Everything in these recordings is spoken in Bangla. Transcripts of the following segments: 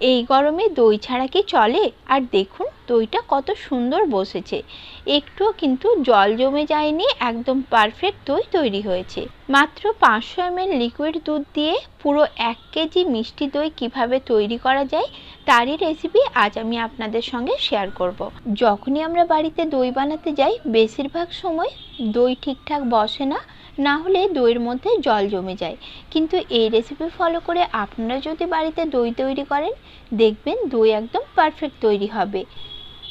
এই গরমে দই ছাড়া কি চলে? আর দেখুন, দইটা কত সুন্দর বসেছে। একটুও কিন্তু জল জমে যায়নি, একদম পারফেক্ট দই তৈরি হয়েছে। মাত্র পাঁচশো এমএল লিকুইড দুধ দিয়ে পুরো এক কেজি মিষ্টি দই কীভাবে তৈরি করা যায়, তারই রেসিপি আজ আমি আপনাদের সঙ্গে শেয়ার করব। যখনই আমরা বাড়িতে দই বানাতে যাই, বেশিরভাগ সময় দই ঠিকঠাক বসে না না হলে দইয়ের মধ্যে জল জমে যায়। কিন্তু এই রেসিপি ফলো করে আপনারা যদি বাড়িতে দই তৈরি করেন, দেখবেন দই একদম পারফেক্ট তৈরি হবে।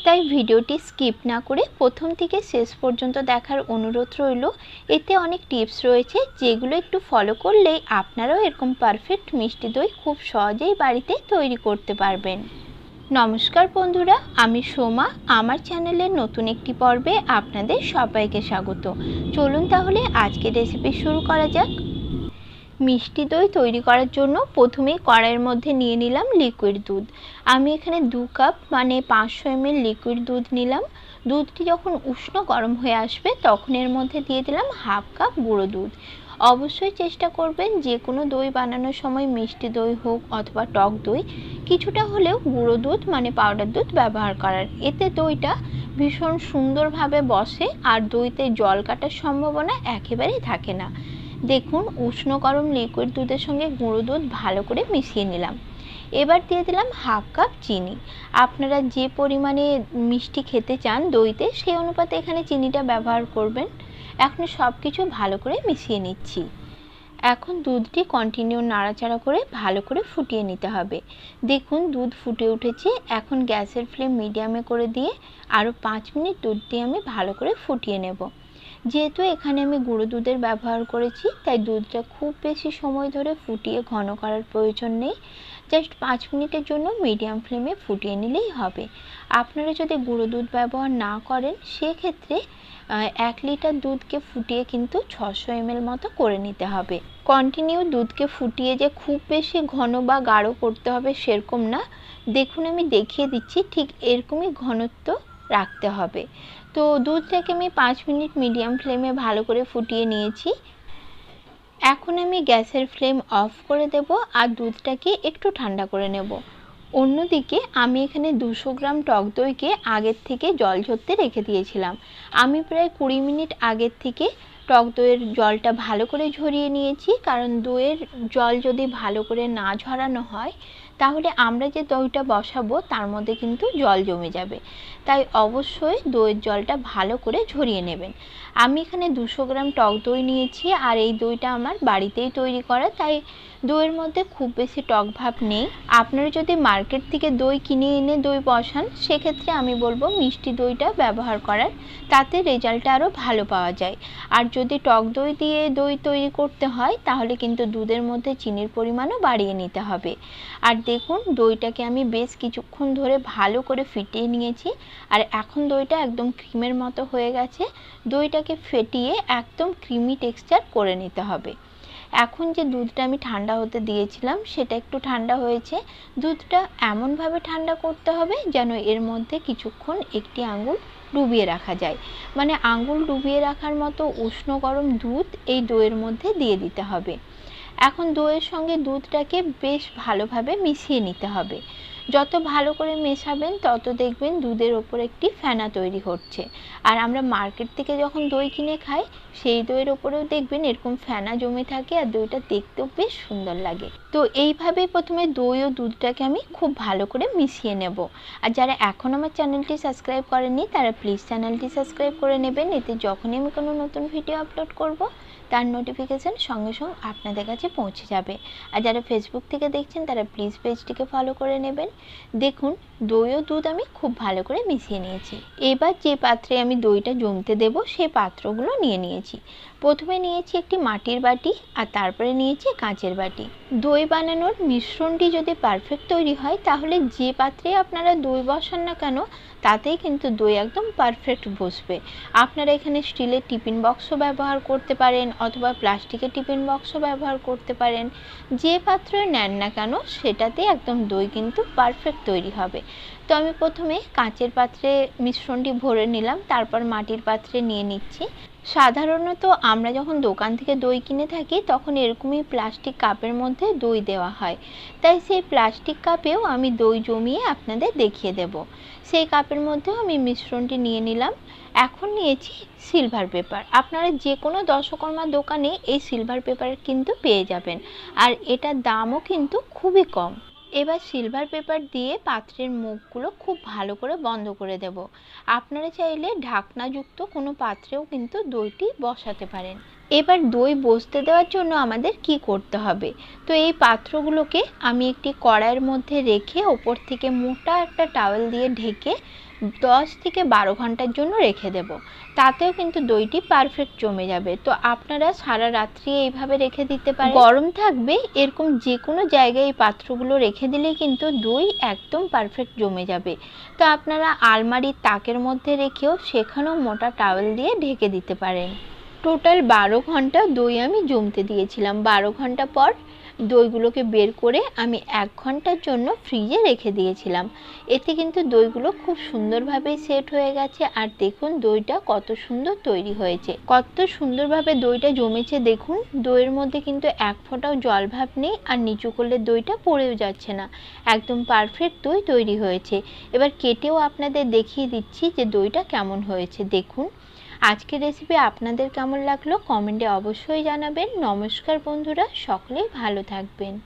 তাই ভিডিওটি স্কিপ না করে প্রথম থেকে শেষ পর্যন্ত দেখার অনুরোধ রইল। এতে অনেক টিপস রয়েছে যেগুলো একটু ফলো করলেই আপনারাও এরকম পারফেক্ট মিষ্টি দই খুব সহজেই বাড়িতে তৈরি করতে পারবেন। নমস্কার বন্ধুরা, আমি সোমা। আমার চ্যানেলের নতুন একটি পর্বে আপনাদের সবাইকে স্বাগত। চলুন তাহলে আজকে রেসিপি শুরু করা যাক। মিষ্টি দই তৈরি করার জন্য প্রথমেই কড়াইয়ের মধ্যে নিয়ে নিলাম লিকুইড দুধ। আমি এখানে দু কাপ মানে পাঁচশো এমএল লিকুইড দুধ নিলাম। দুধটি যখন উষ্ণ গরম হয়ে আসবে, তখন এর মধ্যে দিয়ে দিলাম হাফ কাপ গুঁড়ো দুধ। অবশ্যই চেষ্টা করবেন যে কোনো দই বানানোর সময় মিষ্টি দই হোক অথবা টক দই, কিছুটা হলেও গুঁড়ো দুধ মানে পাউডার দুধ ব্যবহার করার। এতে দইটা ভীষণ সুন্দরভাবে বসে আর দইতে জল কাটার সম্ভাবনা একেবারেই থাকে না। দেখুন, উষ্ণ গরম লিকুইড দুধের সঙ্গে গুঁড়ো দুধ ভালো করে মিশিয়ে নিলাম। এবার দিয়ে দিলাম হাফ কাপ চিনি। আপনারা যে পরিমাণে মিষ্টি খেতে চান দইতে, সেই অনুপাতে এখানে চিনিটা ব্যবহার করবেন। এখন সব কিছু ভালো করে মিশিয়ে নিচ্ছি। এখন দুধটি কন্টিনিউ নাড়াচাড়া করে ভালো করে ফুটিয়ে নিতে হবে। দেখুন, দুধ ফুটে উঠেছে। এখন গ্যাসের ফ্লেম মিডিয়ামে করে দিয়ে আরও পাঁচ মিনিট দুধটি আমি ভালো করে ফুটিয়ে নেব। যেহেতু এখানে আমি গুঁড়ো দুধের ব্যবহার করেছি, তাই দুধটা খুব বেশি সময় ধরে ফুটিয়ে ঘন করার প্রয়োজন নেই। জাস্ট পাঁচ মিনিটের জন্য মিডিয়াম ফ্লেমে ফুটিয়ে নিলেই হবে। আপনারা যদি গুঁড়ো দুধ ব্যবহার না করেন, সেক্ষেত্রে এক লিটার দুধকে ফুটিয়ে কিন্তু ছশো এমএল মতো করে নিতে হবে। কন্টিনিউ দুধকে ফুটিয়ে যে খুব বেশি ঘন বা গাঢ় করতে হবে সেরকম না। দেখুন, আমি দেখিয়ে দিচ্ছি, ঠিক এরকমই ঘনত্ব রাখতে হবে। তো দুধটাকে আমি পাঁচ মিনিট মিডিয়াম ফ্লেমে ভালো করে ফুটিয়ে নিয়েছি। এখন আমি গ্যাসের ফ্লেম অফ করে দেব আর দুধটাকে একটু ঠান্ডা করে নেব। অন্যদিকে আমি এখানে দুশো গ্রাম টক দইকে আগের থেকে জল ঝরতে রেখে দিয়েছিলাম। আমি প্রায় কুড়ি মিনিট আগের থেকে টক দইয়ের জলটা ভালো করে ঝরিয়ে নিয়েছি, কারণ দইয়ের জল যদি ভালো করে না ঝরানো হয় তাহলে আমরা যে দইটা বসাবো, তার মধ্যে কিন্তু জল জমে যাবে। তাই অবশ্যই দইয়ের জলটা ভালো করে ঝরিয়ে নেবেন। আমি এখানে দুশো গ্রাম টক দই নিয়েছি, আর এই দইটা আমার বাড়িতেই তৈরি করা, তাই দইয়ের মধ্যে খুব বেশি টক ভাব নেই। আপনারা যদি মার্কেট থেকে দই কিনে এনে দই বসান, সেক্ষেত্রে আমি বলব মিষ্টি দইটা ব্যবহার করার, তাতে রেজাল্টটা আরও ভালো পাওয়া যায়। আর যদি টক দই দিয়ে দই তৈরি করতে হয়, তাহলে কিন্তু দুধের মধ্যে চিনির পরিমাণও বাড়িয়ে নিতে হবে। আর দেখুন, দইটাকে আমি বেশ কিছুক্ষণ ধরে ভালো করে ফিটিয়ে নিয়েছি। আর এখন দইটা একদম ক্রিমের মতো হয়ে গেছে। দইটাকে ফেটিয়ে একদম ক্রিমি টেক্সচার করে নিতে হবে। এখন যে দুধটা আমি ঠান্ডা হতে দিয়েছিলাম, সেটা একটু ঠান্ডা হয়েছে। দুধটা এমনভাবে ঠান্ডা করতে হবে যেন এর মধ্যে কিছুক্ষণ একটি আঙুল ডুবিয়ে রাখা যায়। মানে আঙুল ডুবিয়ে রাখার মতো উষ্ণ গরম দুধ এই দইয়ের মধ্যে দিয়ে দিতে হবে। এখন দইয়ের সঙ্গে দুধটাকে বেশ ভালোভাবে মিশিয়ে নিতে হবে। যত ভালো করে মেশাবেন, তত দেখবেন দুধের ওপর একটি ফেনা তৈরি হচ্ছে। আর আমরা মার্কেট থেকে যখন দই কিনে খাই, সেই দইয়ের ওপরেও দেখবেন এরকম ফেনা জমে থাকে আর দইটা দেখতেও বেশ সুন্দর লাগে। তো এইভাবেই প্রথমে দই ও দুধটাকে আমি খুব ভালো করে মিশিয়ে নেব। আর যারা এখন আমার চ্যানেলটি সাবস্ক্রাইব করেননি, তারা প্লিজ চ্যানেলটি সাবস্ক্রাইব করে নেবেন। এতে যখনই আমি কোনো নতুন ভিডিও আপলোড করব তার নোটিফিকেশান সঙ্গে সঙ্গে আপনাদের কাছে পৌঁছে যাবে। আর যারা ফেসবুক থেকে দেখছেন, তারা প্লিজ পেজটিকে ফলো করে নেবেন। দেখুন, দই ও দুধ আমি খুব ভালো করে মিশিয়ে নিয়েছি। এবার যে পাত্রে আমি দইটা জমতে দেব, সেই পাত্রগুলো নিয়ে নিয়েছি। প্রথমে নিয়েছি একটি মাটির বাটি, আর তারপরে নিয়েছি কাঁচের বাটি। দই বানানোর মিশ্রণটি যদি পারফেক্ট তৈরি হয়, তাহলে যে পাত্রে আপনারা দই বসান না কেন, তাতেই কিন্তু দই একদম পারফেক্ট বসবে। আপনারা এখানে স্টিলের টিফিন বক্সও ব্যবহার করতে পারেন অথবা প্লাস্টিকের টিফিন বক্সও ব্যবহার করতে পারেন। যে পাত্রে নেন না কেন সেটাতে একদম দই কিন্তু পারফেক্ট তৈরি হবে। তো আমি প্রথমে কাঁচের পাত্রে মিশ্রণটি ভরে নিলাম, তারপর মাটির পাত্রে নিয়ে নিচ্ছি। সাধারণত আমরা যখন দোকান থেকে দই কিনে থাকি, তখন এরকমই প্লাস্টিক কাপের মধ্যে দই দেওয়া হয়। তাই সেই প্লাস্টিক কাপেও আমি দই জমিয়ে আপনাদের দেখিয়ে দেব। সেই কাপের মধ্যেও আমি মিশ্রণটি নিয়ে নিলাম। এখন নিয়েছি সিলভার পেপার আপনারা যে কোনো দশকর্মা দোকানে এই সিলভার পেপার কিন্তু পেয়ে যাবেন। আর এটার দামও কিন্তু খুবই কম। এবার সিলভার পেপার দিয়ে পাত্রের মুখগুলো খুব ভালো করে বন্ধ করে দেব। আপনারা চাইলে ঢাকনাযুক্ত কোনো পাত্রেও কিন্তু দইটি বসাতে পারেন। এবার দই বসতে দেওয়ার জন্য আমাদের কি করতে হবে? তো এই পাত্রগুলোকে আমি একটি কড়াইয়ের মধ্যে রেখে ওপর থেকে মোটা একটা টাওয়েল দিয়ে ঢেকে দশ থেকে বারো ঘণ্টার জন্য রেখে দেব। তাতেও কিন্তু দইটি পারফেক্ট জমে যাবে। তো আপনারা সারা রাত্রি এইভাবে রেখে দিতে পারেন। গরম থাকবে, এরকম যে কোনো জায়গায় এই পাত্রগুলো রেখে দিলেই কিন্তু দই একদম পারফেক্ট জমে যাবে। তো আপনারা আলমারির তাকের মধ্যে রেখেও সেখানেও মোটা টাওয়েল দিয়ে ঢেকে দিতে পারেন। টোটাল বারো ঘণ্টা দই আমি জমতে দিয়েছিলাম। বারো ঘণ্টা পর দইগুলোকে বের করে আমি এক ঘণ্টার জন্য ফ্রিজে রেখে দিয়েছিলাম। এতে কিন্তু দইগুলো খুব সুন্দরভাবে সেট হয়ে গেছে আর দেখুন দইটা কত সুন্দর তৈরি হয়েছে। কত সুন্দরভাবে দইটা জমেছে দেখুন। দইয়ের মধ্যে কিন্তু এক ফোঁটাও জল ভাব নেই আর নিচু করলে দইটা পড়েও যাচ্ছে না। একদম পারফেক্ট দই তৈরি হয়েছে। এবার কেটেও আপনাদের দেখিয়ে দিচ্ছি যে দইটা কেমন হয়েছে। দেখুন। আজকের রেসিপি আপনাদের কেমন লাগল? কমেন্টে অবশ্যই জানাবেন। নমস্কার বন্ধুরা সকলেই ভালো থাকবেন।